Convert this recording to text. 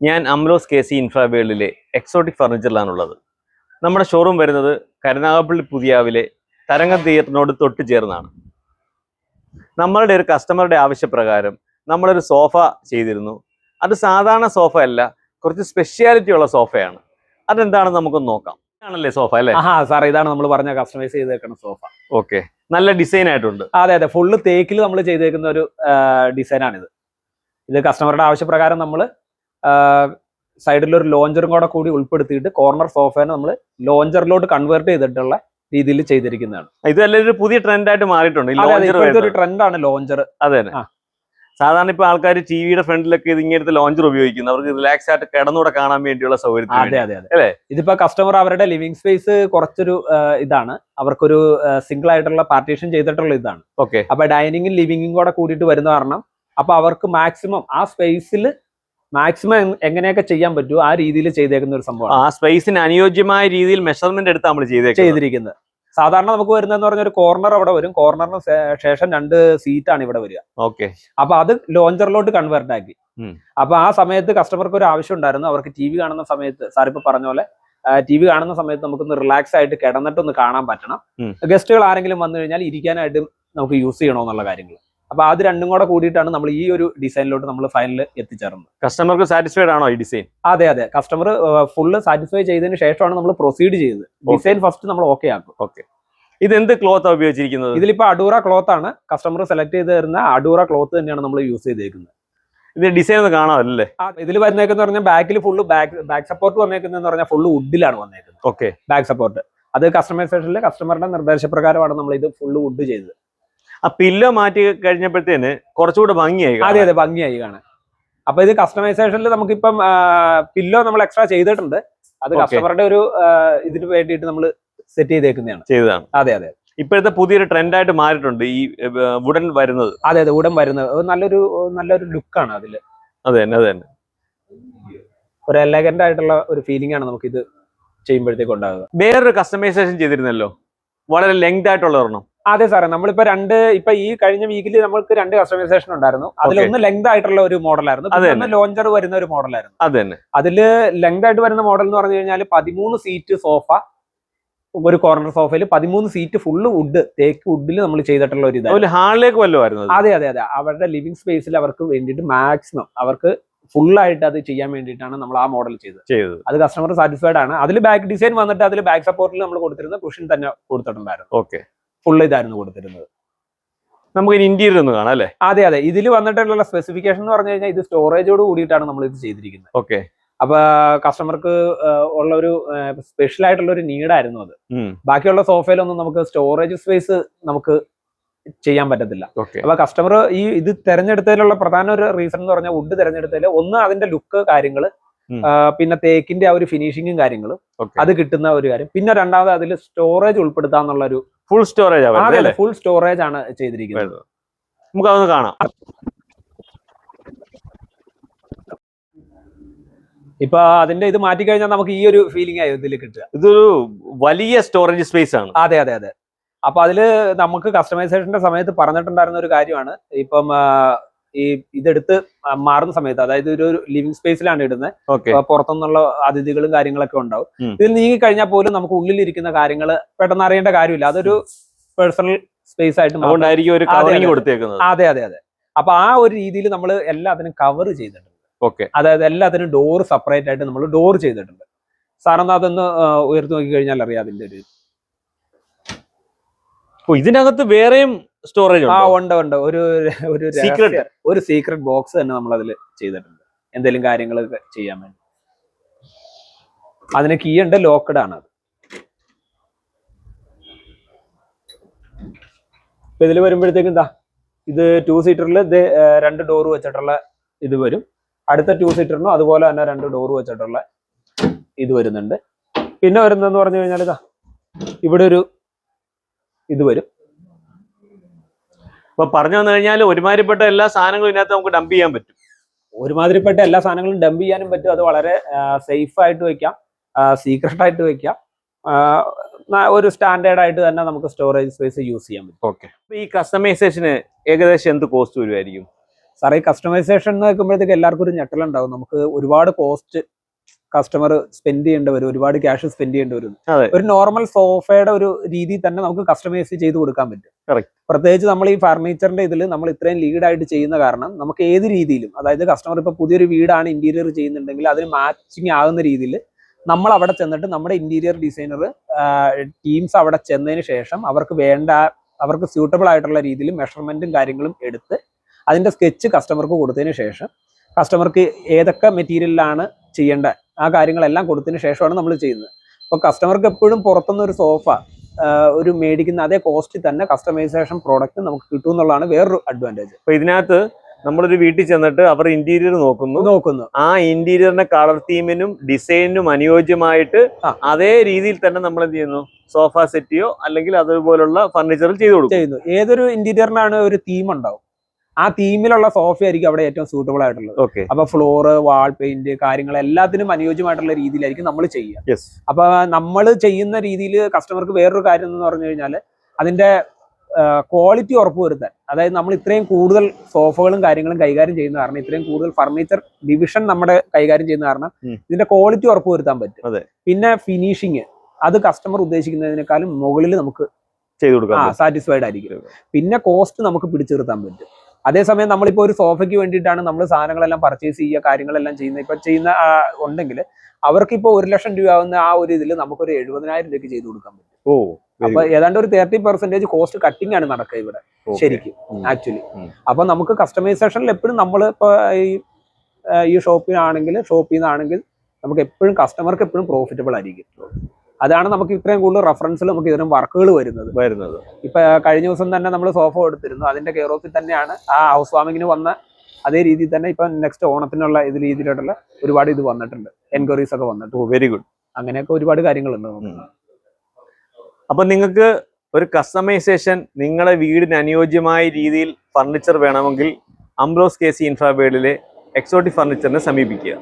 ഞാൻ Amlos K C ഇൻഫ്രാവേൾഡിലെ exotic ഫർണിച്ചറിലാണുള്ളത്. നമ്മുടെ ഷോറൂം വരുന്നത് കരുനാഗപ്പള്ളി പുതിയാവിലെ തരംഗം തിയേറ്ററിനോട് തൊട്ട് ചേർന്നാണ്. നമ്മളുടെ ഒരു കസ്റ്റമറുടെ ആവശ്യപ്രകാരം നമ്മളൊരു സോഫ ചെയ്തിരുന്നു. അത് സാധാരണ സോഫ അല്ല കുറച്ച് സ്പെഷ്യാലിറ്റി ഉള്ള സോഫയാണ്. അതെന്താണെന്ന് നമുക്കൊന്ന് നോക്കാം. ആണല്ലേ സോഫ അല്ലേ? ആ സാർ ഇതാണ് നമ്മൾ പറഞ്ഞ കസ്റ്റമൈസ് ചെയ്തേക്കുന്ന സോഫ. ഓക്കെ. നല്ല ഡിസൈൻ ആയിട്ടുണ്ട്. അതെ അതെ ഫുള്ള് തേക്കിൽ നമ്മൾ ചെയ്തേക്കുന്ന ഒരു ഡിസൈനാണിത് ഇത് കസ്റ്റമറുടെ ആവശ്യപ്രകാരം നമ്മൾ സൈഡിൽ ഒരു ലോഞ്ചറും കൂടെ കൂടി ഉൾപ്പെടുത്തിയിട്ട് കോർണർ സോഫേനെ നമ്മൾ ലോഞ്ചറിലോട്ട് കൺവേർട്ട് ചെയ്തിട്ടുള്ള രീതിയിൽ ചെയ്തിരിക്കുന്നതാണ്. ഇത് ഒരു പുതിയ ട്രെൻഡ് ആയിട്ട് മാറിയിട്ടുണ്ട് ഒരു ട്രെൻഡാണ് ലോഞ്ചർ. അതെ സാധാരണ ഇപ്പൊ ആൾക്കാർ ടിവിയുടെ ഫ്രണ്ടിലൊക്കെ ഇത് ഇങ്ങനത്തെ ലോഞ്ചർ ഉപയോഗിക്കുന്നു. അവർക്ക് റിലാക്സ് ആയിട്ട് കിടന്നൂടെ കാണാൻ വേണ്ടിയുള്ള സൗകര്യം അതെ. അതെ അതെ. അല്ലേ? ഇതിപ്പോ കസ്റ്റമർ അവരുടെ ലിവിംഗ് സ്പേസ് കുറച്ചൊരു ഇതാണ്. അവർക്കൊരു സിംഗിൾ ആയിട്ടുള്ള പാർട്ടീഷൻ ചെയ്തിട്ടുള്ള ഇതാണ്. ഓക്കെ അപ്പൊ ഡൈനിങ്ങും ലിവിംഗും കൂടെ കൂടിയിട്ട് വരുന്ന കാരണം അപ്പൊ അവർക്ക് മാക്സിമം ആ സ്പേസിൽ മാക്സിമം എങ്ങനെയൊക്കെ ചെയ്യാൻ പറ്റുമോ ആ രീതിയിൽ ചെയ്തേക്കുന്ന ഒരു സംഭവം ആ സ്പേസിന് അനുയോജ്യമായ രീതിയിൽ മെഷർമെന്റ് എടുത്ത് നമ്മൾ ചെയ്തിരിക്കുന്നത്. സാധാരണ നമുക്ക് വരുന്നതെന്ന് പറഞ്ഞ ഒരു കോർണർ അവിടെ വരും. കോർണറിന് ശേഷം രണ്ട് സീറ്റാണ് ഇവിടെ വരിക. ഓക്കെ അപ്പൊ അത് ലോഞ്ചറിലോട്ട് കൺവേർട്ട് ആക്കി. അപ്പൊ ആ സമയത്ത് കസ്റ്റമർക്ക് ഒരു ആവശ്യം ഉണ്ടായിരുന്നു. അവർക്ക് ടി വി കാണുന്ന സമയത്ത് സാർ ഇപ്പൊ പറഞ്ഞ പോലെ ടി വി കാണുന്ന സമയത്ത് നമുക്കൊന്ന് റിലാക്സ് ആയിട്ട് കിടന്നിട്ടൊന്ന് കാണാൻ പറ്റണം. ഗസ്റ്റുകൾ ആരെങ്കിലും വന്നു കഴിഞ്ഞാൽ ഇരിക്കാനായിട്ട് നമുക്ക് യൂസ് ചെയ്യണമെന്നുള്ള കാര്യങ്ങൾ അപ്പൊ അത് രണ്ടും കൂടെ കൂടിയിട്ടാണ് നമ്മൾ ഈ ഒരു ഡിസൈനിലോട്ട് നമ്മൾ ഫൈനൽ എത്തിച്ചേർന്നത്. കസ്റ്റമർക്ക് സാറ്റിസ്ഫൈഡ് ആണോ ഈ ഡിസൈൻ അതെ അതെ. കസ്റ്റമർ ഫുള്ള് സാറ്റിസ്ഫൈ ചെയ്തതിന് ശേഷമാണ് നമ്മൾ പ്രൊസീഡ് ചെയ്തത്. ഡിസൈൻ ഫസ്റ്റ് നമ്മൾ ഓക്കെ ആക്കും. ഓക്കെ ഇത് എന്ത് ക്ലോത്ത് ഉപയോഗിച്ചിരിക്കുന്നത്? ഇതിലിപ്പോ അഡൂറ ക്ലോത്ത് ആണ്. കസ്റ്റമർ സെലക്ട് ചെയ്ത് തരുന്ന അഡൂറ ക്ലോത്ത് തന്നെയാണ് നമ്മൾ യൂസ് ചെയ്തേക്കുന്നത്. ഇത് ഡിസൈൻ ഒന്ന് കാണാമല്ലേ? ഇതിൽ വന്നേക്കെന്ന് പറഞ്ഞാൽ ബാക്കിൽ ഫുള്ള് ബാക്ക് ബാക്ക് സപ്പോർട്ട് വന്നേക്കുന്നതെന്ന് പറഞ്ഞാൽ ഫുള്ള് വുഡിലാണ് വന്നേക്കുന്നത്. ഓക്കെ ബാക്ക് സപ്പോർട്ട് അത് കസ്റ്റമൈസേഷനിൽ കസ്റ്റമറുടെ നിർദ്ദേശപ്രകാരമാണ് നമ്മൾ ഇത് ഫുള്ള് വുഡ് ചെയ്തത്. ആ പില്ലോ മാറ്റി കഴിഞ്ഞപ്പോഴത്തേന് കുറച്ചുകൂടെ ഭംഗിയായി അതെ അതെ ഭംഗിയായി കാണാൻ. അപ്പൊ ഇത് കസ്റ്റമൈസേഷനിൽ നമുക്കിപ്പം പില്ലോ നമ്മൾ എക്സ്ട്രാ ചെയ്തിട്ടുണ്ട്. അത്. കസ്റ്റമറുടെ ഒരു ഇതിന് വേണ്ടിയിട്ട് നമ്മൾ സെറ്റ് ചെയ്തേക്കുന്നതാണ്. ചെയ്തതാണ്. അതെ അതെ ഇപ്പോഴത്തെ പുതിയൊരു ട്രെൻഡായിട്ട് മാറിയിട്ടുണ്ട് ഈ വുഡൻ വരുന്നത്. അതെ അതെ വുഡൻ വരുന്നത്. നല്ലൊരു നല്ലൊരു ലുക്കാണ് അതിൽ അതെ തന്നെ അതെ തന്നെ. ഒരു എലഗന്റ് ആയിട്ടുള്ള ഒരു ഫീലിംഗ് ആണ് നമുക്ക് ഇത് ചെയ്യുമ്പോഴത്തേക്ക് ഉണ്ടാകുക വേറൊരു കസ്റ്റമൈസേഷൻ ചെയ്തിരുന്നല്ലോ. വളരെ ലെങ്ത് ആയിട്ടുള്ള ഒരെണ്ണം. അതെ സാറേ നമ്മളിപ്പോ രണ്ട് ഇപ്പൊ ഈ കഴിഞ്ഞ വീക്കിൽ നമ്മൾക്ക് രണ്ട് കസ്റ്റമൈസേഷൻ ഉണ്ടായിരുന്നു. അതിലൊന്ന് ലെങ്ത് ആയിട്ടുള്ള ഒരു മോഡലായിരുന്നു പിന്നെ ലോഞ്ചർ വരുന്ന ഒരു മോഡലായിരുന്നു അതെ അതിൽ ലെങ്ത് ആയിട്ട് വരുന്ന മോഡൽ എന്ന് പറഞ്ഞു കഴിഞ്ഞാൽ പതിമൂന്ന് സീറ്റ് സോഫ ഒരു കോർണർ സോഫയിൽ പതിമൂന്ന് സീറ്റ് ഫുള്ള് വുഡ് തേക്ക് വുഡിൽ നമ്മൾ ചെയ്തിട്ടുള്ള ഒരു ഇതാണ് ഹാളിലേക്ക് വല്ലതും വരുന്നത് അതെ അതെ അതെ. അവരുടെ ലിവിംഗ് സ്പേസിൽ അവർക്ക് വേണ്ടിയിട്ട് മാക്സിമം അവർക്ക് ഫുൾ ആയിട്ട് അത് ചെയ്യാൻ വേണ്ടിയിട്ടാണ് നമ്മൾ ആ മോഡൽ ചെയ്തത്. ചെയ്തത്. അത് കസ്റ്റമർ സാറ്റിസ്ഫൈഡ് ആണ്. അതിൽ ബാക്ക് ഡിസൈൻ വന്നിട്ട് അതിൽ ബാക്ക് സപ്പോർട്ടിൽ നമ്മൾ കൊടുത്തിരുന്ന കുഷൻ തന്നെ കൊടുത്തിട്ടുണ്ടായിരുന്നു. ഓക്കെ ഫുൾ ഇതായിരുന്നു കൊടുത്തിരുന്നത്. നമുക്ക് ഇനി ഇന്റീരിയർ ഒന്ന് കാണാം അല്ലേ? അതെ അതെ. ഇതിൽ വന്നിട്ടുള്ള സ്പെസിഫിക്കേഷൻ എന്ന് പറഞ്ഞു കഴിഞ്ഞാൽ ഇത് സ്റ്റോറേജോട് കൂടിയിട്ടാണ് നമ്മൾ ഇത് ചെയ്തിരിക്കുന്നത്. ഓക്കെ അപ്പൊ കസ്റ്റമർക്ക് ഉള്ള ഒരു സ്പെഷ്യൽ ആയിട്ടുള്ള ഒരു നീഡായിരുന്നു അത്. ബാക്കിയുള്ള സോഫയിലൊന്നും നമുക്ക് സ്റ്റോറേജ് സ്പേസ് നമുക്ക് ചെയ്യാൻ പറ്റത്തില്ല. അപ്പൊ കസ്റ്റമർ ഈ ഇത് തെരഞ്ഞെടുത്തതിലുള്ള പ്രധാന ഒരു റീസൺ എന്ന് പറഞ്ഞാൽ വുഡ് തെരഞ്ഞെടുത്തതിൽ ഒന്ന് അതിന്റെ ലുക്ക് കാര്യങ്ങൾ പിന്നെ തേക്കിന്റെ ആ ഒരു ഫിനിഷിങ്ങും കാര്യങ്ങളും അത് കിട്ടുന്ന ഒരു കാര്യം. പിന്നെ രണ്ടാമത് അതിൽ സ്റ്റോറേജ് ഉൾപ്പെടുത്താന്നുള്ള ഒരു ഫുൾ സ്റ്റോറേജ് അല്ലേ? ഫുൾ സ്റ്റോറേജ് ആണ് ചെയ്തിരിക്കുന്നത്. നമുക്ക് അതൊന്ന് കാണാം. ഇപ്പൊ അതിന്റെ ഇത് മാറ്റി കഴിഞ്ഞാൽ നമുക്ക് ഈ ഒരു ഫീലിംഗ് ആയി ഇതിൽ കിട്ടുക. ഇതൊരു വലിയ സ്റ്റോറേജ് സ്പേസ് ആണ്. അതെ അതെ അതെ. അപ്പൊ അതിൽ നമുക്ക് കസ്റ്റമൈസേഷന്റെ സമയത്ത് പറഞ്ഞിട്ടുണ്ടായിരുന്ന ഒരു കാര്യമാണ്. ഇപ്പം ഈ ഇതെടുത്ത് മാറുന്ന സമയത്ത് അതായത് ഒരു ലിവിംഗ് സ്പേസിലാണ് ഇടുന്നത്. പുറത്തുനിന്നുള്ള അതിഥികളും കാര്യങ്ങളൊക്കെ ഉണ്ടാവും. ഇതിൽ നീങ്ങി കഴിഞ്ഞാൽ പോലും നമുക്ക് ഉള്ളിലിരിക്കുന്ന കാര്യങ്ങൾ പെട്ടെന്ന് അറിയേണ്ട കാര്യമില്ല. അതൊരു പേഴ്സണൽ സ്പേസ് ആയിട്ട്. കൊടുത്തേക്കുന്നത്. അതെ അതെ അതെ. അപ്പൊ ആ ഒരു രീതിയിൽ നമ്മൾ എല്ലാത്തിനും കവർ ചെയ്തിട്ടുണ്ട്. ഓക്കെ. അതായത് എല്ലാത്തിനും ഡോർ സെപ്പറേറ്റ് ആയിട്ട് നമ്മൾ ഡോർ ചെയ്തിട്ടുണ്ട്. സാറൊന്ന് അതൊന്ന് ഉയർത്തി നോക്കി കഴിഞ്ഞാൽ അറിയാം അതിന്റെ ഒരു ഇതിനകത്ത് വേറെയും സ്റ്റോറേജ് ആ ഉണ്ട് ഉണ്ട്. ഒരു ഒരു സീക്രട്ട് ഒരു സീക്രട്ട് ബോക്സ് തന്നെ നമ്മൾ അതിൽ ചെയ്തിട്ടുണ്ട് എന്തെങ്കിലും കാര്യങ്ങൾ ചെയ്യാൻ വേണ്ടി. അതിന് കീ ഉണ്ട് ലോക്കഡ് ആണ് അത്. ഇപ്പൊ ഇതിൽ വരുമ്പോഴത്തേക്കും എന്താ ഇത് ടു സീറ്ററിൽ ഇത് രണ്ട് ഡോർ വെച്ചിട്ടുള്ള ഇത് വരും. അടുത്ത ടു സീറ്ററിനും അതുപോലെ തന്നെ രണ്ട് ഡോർ വെച്ചിട്ടുള്ള ഇത് വരുന്നുണ്ട്. പിന്നെ വരുന്നതെന്ന് പറഞ്ഞു കഴിഞ്ഞാൽ ഇതാ ഇവിടെ ഒരു ഇത് വരും. അപ്പൊ പറഞ്ഞു വന്നു കഴിഞ്ഞാൽ ഒരുമാതിരിപ്പെട്ട എല്ലാ സാധനങ്ങളും ഇതിനകത്ത് നമുക്ക് ഡംപ് ചെയ്യാൻ പറ്റും. ഒരുമാതിരിപ്പെട്ട എല്ലാ സാധനങ്ങളും ഡംപ് ചെയ്യാനും പറ്റും. അത് വളരെ സേഫ് ആയിട്ട് വെക്കാം. സീക്രട്ട് ആയിട്ട് വെക്കാം. ഒരു സ്റ്റാൻഡേർഡ് ആയിട്ട് തന്നെ നമുക്ക് സ്റ്റോറേജ് സ്പേസ് യൂസ് ചെയ്യാൻ പറ്റും. ഓക്കെ ഈ കസ്റ്റമൈസേഷന് ഏകദേശം എന്ത് കോസ്റ്റ് വരുമായിരിക്കും സാറേ ഈ കസ്റ്റമൈസേഷൻ എന്ന് വെക്കുമ്പോഴത്തേക്ക് എല്ലാവർക്കും ഒരു ഞെട്ടലുണ്ടാവും. നമുക്ക് ഒരുപാട് കോസ്റ്റ് കസ്റ്റമർ സ്പെൻഡ് ചെയ്യേണ്ടി വരും ഒരുപാട് ക്യാഷ് സ്പെൻഡ് ചെയ്യേണ്ടി വരും. ഒരു നോർമൽ സോഫയുടെ ഒരു രീതി തന്നെ നമുക്ക് കസ്റ്റമൈസ് ചെയ്ത് കൊടുക്കാൻ പറ്റും. പ്രത്യേകിച്ച് നമ്മൾ ഈ ഫർണിച്ചറിന്റെ ഇതിൽ നമ്മൾ ഇത്രയും ലീഡായിട്ട് ചെയ്യുന്ന കാരണം നമുക്ക് ഏത് രീതിയിലും അതായത് കസ്റ്റമർ ഇപ്പൊ പുതിയൊരു വീടാണ് ഇന്റീരിയർ ചെയ്യുന്നുണ്ടെങ്കിൽ അതിന് മാച്ചിങ് ആകുന്ന രീതിയിൽ നമ്മൾ അവിടെ ചെന്നിട്ട് നമ്മുടെ ഇന്റീരിയർ ഡിസൈനർ ടീംസ് അവിടെ ചെന്നതിന് ശേഷം അവർക്ക് വേണ്ട അവർക്ക് സ്യൂട്ടബിൾ ആയിട്ടുള്ള രീതിയിൽ മെഷർമെന്റും കാര്യങ്ങളും എടുത്ത് അതിന്റെ സ്കെച്ച് കസ്റ്റമർക്ക് കൊടുത്തതിന് ശേഷം കസ്റ്റമർക്ക് ഏതൊക്കെ മെറ്റീരിയലിലാണ് ചെയ്യേണ്ട ആ കാര്യങ്ങളെല്ലാം കൊടുത്തതിന് ശേഷമാണ് നമ്മൾ ചെയ്യുന്നത്. അപ്പോൾ കസ്റ്റമർക്ക് എപ്പോഴും പുറത്തുനിന്ന് ഒരു സോഫ ഒരു മേടിക്കുന്ന അതേ കോസ്റ്റിൽ തന്നെ കസ്റ്റമൈസേഷൻ പ്രോഡക്റ്റ് നമുക്ക് കിട്ടും എന്നുള്ളതാണ് വേറൊരു അഡ്വാന്റേജ് അപ്പൊ ഇതിനകത്ത് നമ്മളൊരു വീട്ടിൽ ചെന്നിട്ട് അവർ ഇന്റീരിയർ നോക്കുന്നു. നോക്കുന്നു. ആ ഇന്റീരിയറിന്റെ കളർ തീമിനും ഡിസൈനിനും അനുയോജ്യമായിട്ട് അതേ രീതിയിൽ തന്നെ നമ്മൾ എന്ത് ചെയ്യുന്നു? സോഫ സെറ്റിയോ അല്ലെങ്കിൽ അതുപോലുള്ള ഫർണിച്ചറിൽ ചെയ്തു കൊടുക്കും ചെയ്യുന്നു ഏതൊരു ഇന്റീരിയറിനാണ് ഒരു തീം ഉണ്ടാവും. ആ തീമിലുള്ള സോഫ ആയിരിക്കും അവിടെ ഏറ്റവും സൂട്ടബിൾ ആയിട്ടുള്ളത്. ഓക്കെ അപ്പൊ ഫ്ലോറ് വാൾ പെയിന്റ് കാര്യങ്ങൾ എല്ലാത്തിനും അനുയോജ്യമായിട്ടുള്ള രീതിയിലായിരിക്കും നമ്മൾ ചെയ്യുക. അപ്പൊ നമ്മൾ ചെയ്യുന്ന രീതിയിൽ കസ്റ്റമർക്ക് വേറൊരു കാര്യം എന്ന് പറഞ്ഞു കഴിഞ്ഞാൽ അതിന്റെ ക്വാളിറ്റി ഉറപ്പുവരുത്താൻ. അതായത് നമ്മൾ ഇത്രയും കൂടുതൽ സോഫകളും കാര്യങ്ങളും കൈകാര്യം ചെയ്യുന്ന കാരണം ഇത്രയും കൂടുതൽ ഫർണിച്ചർ ഡിവിഷൻ നമ്മുടെ കൈകാര്യം ചെയ്യുന്ന കാരണം ഇതിന്റെ ക്വാളിറ്റി ഉറപ്പുവരുത്താൻ പറ്റും. പിന്നെ ഫിനിഷിങ് അത് കസ്റ്റമർ ഉദ്ദേശിക്കുന്നതിനേക്കാളും മുകളിൽ നമുക്ക് ചെയ്തു കൊടുക്കാം സാറ്റിസ്ഫൈഡ് ആയിരിക്കും. പിന്നെ കോസ്റ്റ് നമുക്ക് പിടിച്ചു നിർത്താൻ പറ്റും. അതേസമയം നമ്മളിപ്പോൾ ഒരു സോഫയ്ക്ക് വേണ്ടിയിട്ടാണ് നമ്മൾ സാധനങ്ങളെല്ലാം പർച്ചേസ് ചെയ്യുക കാര്യങ്ങളെല്ലാം ചെയ്യുന്നത്. ഇപ്പം ചെയ്യുന്ന ഉണ്ടെങ്കിൽ അവർക്കിപ്പോൾ ഒരു ലക്ഷം രൂപ ആവുന്ന ആ ഒരു ഇതിൽ നമുക്കൊരു എഴുപതിനായിരം രൂപയ്ക്ക് ചെയ്തു കൊടുക്കാൻ പറ്റും. ഓ അപ്പൊ ഏതാണ്ട് ഒരു തേർട്ടി പെർസെന്റേജ് കോസ്റ്റ് കട്ടിംഗ് ആണ് നടക്കുക ഇവിടെ ശരിക്കും ആക്ച്വലി. അപ്പൊ നമുക്ക് കസ്റ്റമൈസേഷനിൽ എപ്പോഴും നമ്മൾ ഇപ്പൊ ഈ ഈ ഷോപ്പിനാണെങ്കിൽ ഷോപ്പിൽ നിന്നാണെങ്കിൽ നമുക്ക് എപ്പോഴും കസ്റ്റമർക്ക് എപ്പോഴും പ്രോഫിറ്റബിൾ ആയിരിക്കും. അതാണ് നമുക്ക് ഇത്രയും കൂടുതൽ റെഫറൻസിൽ നമുക്ക് ഇതിനും വർക്കുകൾ വരുന്നത്. വരുന്നത്. ഇപ്പൊ കഴിഞ്ഞ ദിവസം തന്നെ നമ്മൾ സോഫ എടുത്തിരുന്നു. അതിന്റെ കെയർ ഓഫിൽ തന്നെയാണ് ആ ഹൗസ് വാമിങ്ങിന് വന്ന അതേ രീതിയിൽ തന്നെ ഇപ്പൊ നെക്സ്റ്റ് ഓണത്തിനുള്ള ഇത് രീതിയിലുള്ള ഒരുപാട് ഇത് വന്നിട്ടുണ്ട്. എൻക്വയറീസ് ഒക്കെ വന്നിട്ടുണ്ട്. വെരി ഗുഡ് അങ്ങനെയൊക്കെ ഒരുപാട് കാര്യങ്ങളുണ്ട് അപ്പൊ നിങ്ങൾക്ക് ഒരു കസ്റ്റമൈസേഷൻ നിങ്ങളുടെ വീടിന് അനുയോജ്യമായ രീതിയിൽ ഫർണിച്ചർ വേണമെങ്കിൽ അംബ്രോസ് കെ സി ഇൻഫ്രാബേഡിലെ എക്സോട്ടിക് ഫർണിച്ചറിനെ സമീപിക്കുക.